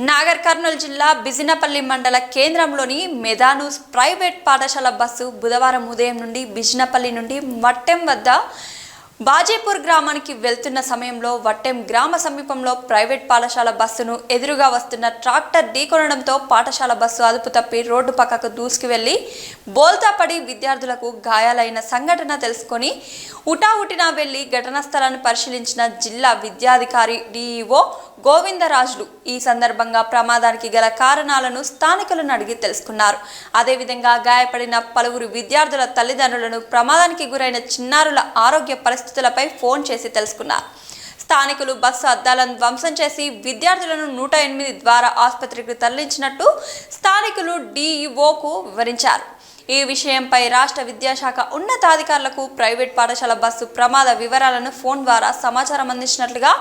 నాగర్ కర్నూలు జిల్లా బిజినపల్లి మండల కేంద్రంలోని మెదానుస్ ప్రైవేట్ పాఠశాల బస్సు బుధవారం ఉదయం నుండి బిజినపల్లి నుండి మట్టెం వద్ద బాజీపూర్ గ్రామానికి వెళ్తున్న సమయంలో వట్టెం గ్రామ సమీపంలో ప్రైవేట్ పాఠశాల బస్సును ఎదురుగా వస్తున్న ట్రాక్టర్ ఢీకొనడంతో పాఠశాల బస్సు అదుపు తప్పి రోడ్డు పక్కకు దూసుకువెళ్ళి బోల్తా పడి విద్యార్థులకు గాయాలైన సంఘటన తెలుసుకొని ఉటావుటినా వెళ్ళి ఘటనా స్థలాన్ని పరిశీలించిన జిల్లా విద్యాధికారి డిఈఓ గోవిందరాజులు ఈ సందర్భంగా ప్రమాదానికి గల కారణాలను స్థానికులను అడిగి తెలుసుకున్నారు. అదేవిధంగా గాయపడిన పలువురు విద్యార్థుల తల్లిదండ్రులను ప్రమాదానికి గురైన చిన్నారుల ఆరోగ్య పరిస్థితి పరిస్థితులపై ఫోన్ చేసి తెలుసుకున్నారు స్థానికులు బస్సు అద్దాలను ధ్వంసం చేసి విద్యార్థులను నూట ఎనిమిది ద్వారా ఆసుపత్రికి తరలించినట్టు స్థానికులు డిఈఓకు వివరించారు. ఈ విషయంపై రాష్ట్ర విద్యాశాఖ ఉన్నతాధికారులకు ప్రైవేట్ పాఠశాల బస్సు ప్రమాద వివరాలను ఫోన్ ద్వారా సమాచారం అందించినట్లుగా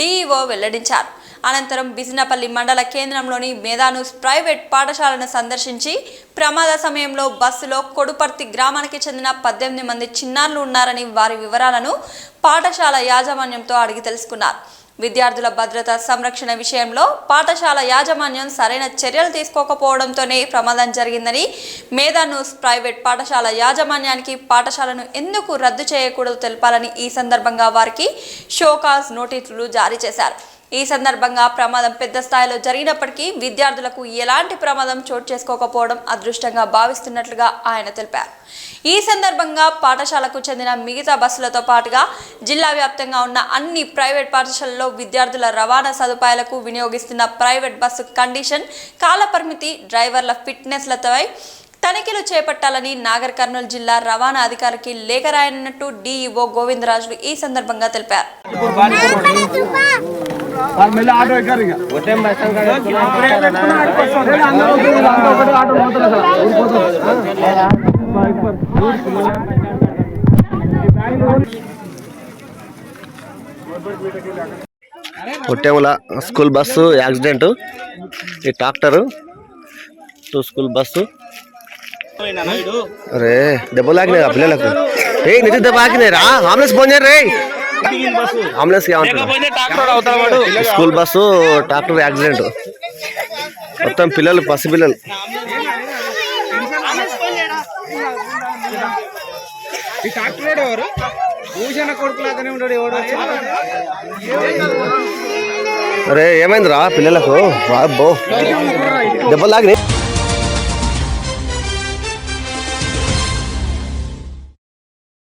డీఈఓ వెల్లడించారు. అనంతరం బిజినపల్లి మండల కేంద్రంలోని మేధానూస్ ప్రైవేట్ పాఠశాలను సందర్శించి ప్రమాద సమయంలో బస్సులో కొడుపర్తి గ్రామానికి చెందిన పద్దెనిమిది మంది చిన్నారులు ఉన్నారని వారి వివరాలను పాఠశాల యాజమాన్యంతో అడిగి తెలుసుకున్నారు. విద్యార్థుల భద్రత సంరక్షణ విషయంలో పాఠశాల యాజమాన్యం సరైన చర్యలు తీసుకోకపోవడంతోనే ప్రమాదం జరిగిందని మేధానూస్ ప్రైవేట్ పాఠశాల యాజమాన్యానికి పాఠశాలను ఎందుకు రద్దు చేయకూడదు తెలపాలని ఈ సందర్భంగా వారికి షోకాజ్ నోటీసులు జారీ చేశారు. ఈ సందర్భంగా ప్రమాదం పెద్ద స్థాయిలో జరిగినప్పటికీ విద్యార్థులకు ఎలాంటి ప్రమాదం చోటు చేసుకోకపోవడం అదృష్టంగా భావిస్తున్నట్లుగా ఆయన తెలిపారు. ఈ సందర్భంగా పాఠశాలకు చెందిన మిగతా బస్సులతో పాటుగా జిల్లా వ్యాప్తంగా ఉన్న అన్ని ప్రైవేట్ పాఠశాలల్లో విద్యార్థుల రవాణా సదుపాయాలకు వినియోగిస్తున్న ప్రైవేట్ బస్సు కండిషన్ కాలపరిమితి డ్రైవర్ల ఫిట్నెస్లపై తనిఖీలు చేపట్టాలని నాగర్ కర్నూలు జిల్లా రవాణా అధికారికి లేఖ రాయనున్నట్టు డీఈఓ గోవిందరాజులు ఈ సందర్భంగా తెలిపారు. వాళ్ళు మళ్ళీ ఆటో ఎక్కారు ఇక. ఆటో పోతుంది అసలు ఊరిపోతుంది కొట్టేముల స్కూల్ బస్సు యాక్సిడెంట్. ఈ ట్రాక్టరు టూ స్కూల్ బస్సు. అరే దెబ్బలు ఆగినాయి ఆ పిల్లలకు. ఏ నిధి దెబ్బ ఆగినాయి రా. అంబులెన్స్ ఫోన్ చేయరు రే అంబులెన్స్ ఏమంటారు స్కూల్ బస్సు ట్రాక్టర్ యాక్సిడెంట్ మొత్తం పిల్లలు పసి పిల్లలు. ఈ డాక్టర్ ఎవరు? భూషణ కొడుకులాగానే ఉన్నాడు ఎవడు? అరే ఏమైందిరా పిల్లలకు? బాబో దెబ్బలు ఆగినాయి